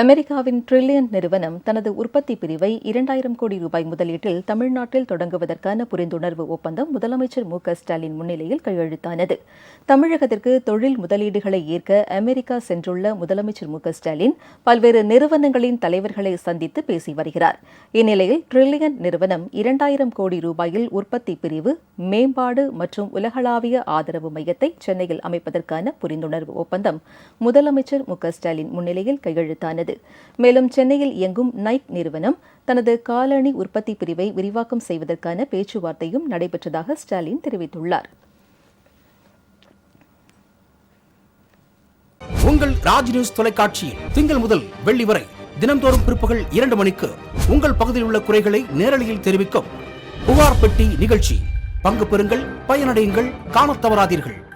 அமெரிக்காவின் ட்ரில்லியன் நிறுவனம் தனது உற்பத்தி பிரிவை இரண்டாயிரம் கோடி ரூபாய் முதலீட்டில் தமிழ்நாட்டில் தொடங்குவதற்கான புரிந்துணர்வு ஒப்பந்தம் முதலமைச்சர் மு க ஸ்டாலின் முன்னிலையில் கையெழுத்தானது. தமிழகத்திற்கு தொழில் முதலீடுகளை ஈர்க்க அமெரிக்கா சென்றுள்ள முதலமைச்சர் மு க ஸ்டாலின் பல்வேறு நிறுவனங்களின் தலைவர்களை சந்தித்து பேசி வருகிறார். இந்நிலையில் ட்ரில்லியன் நிறுவனம் இரண்டாயிரம் கோடி ரூபாயில் உற்பத்தி பிரிவு மேம்பாடு மற்றும் உலகளாவிய ஆதரவு மையத்தை சென்னையில் அமைப்பதற்கான புரிந்துணர்வு ஒப்பந்தம் முதலமைச்சர் மு க ஸ்டாலின் முன்னிலையில் கையெழுத்தானது. மேலும் சென்னையில் இயங்கும் நைக் நிறுவனம் தனது காலணி உற்பத்தி பிரிவை விரிவாக்கம் செய்வதற்கான பேச்சுவார்த்தையும் நடைபெற்றதாக ஸ்டாலின் தெரிவித்துள்ளார். உங்கள் ராஜ் நியூஸ் தொலைக்காட்சியில் திங்கள் முதல் வெள்ளி வரை தினம்தோறும் பிற்பகல் இரண்டு மணிக்கு உங்கள் பகுதியில் உள்ள குறைகளை நேரலையில் தெரிவிக்கும் புகார் பெட்டி நிகழ்ச்சி. பங்கு பெறுங்கள் பயனடையுங்கள் காணத் தவறாதீர்கள்.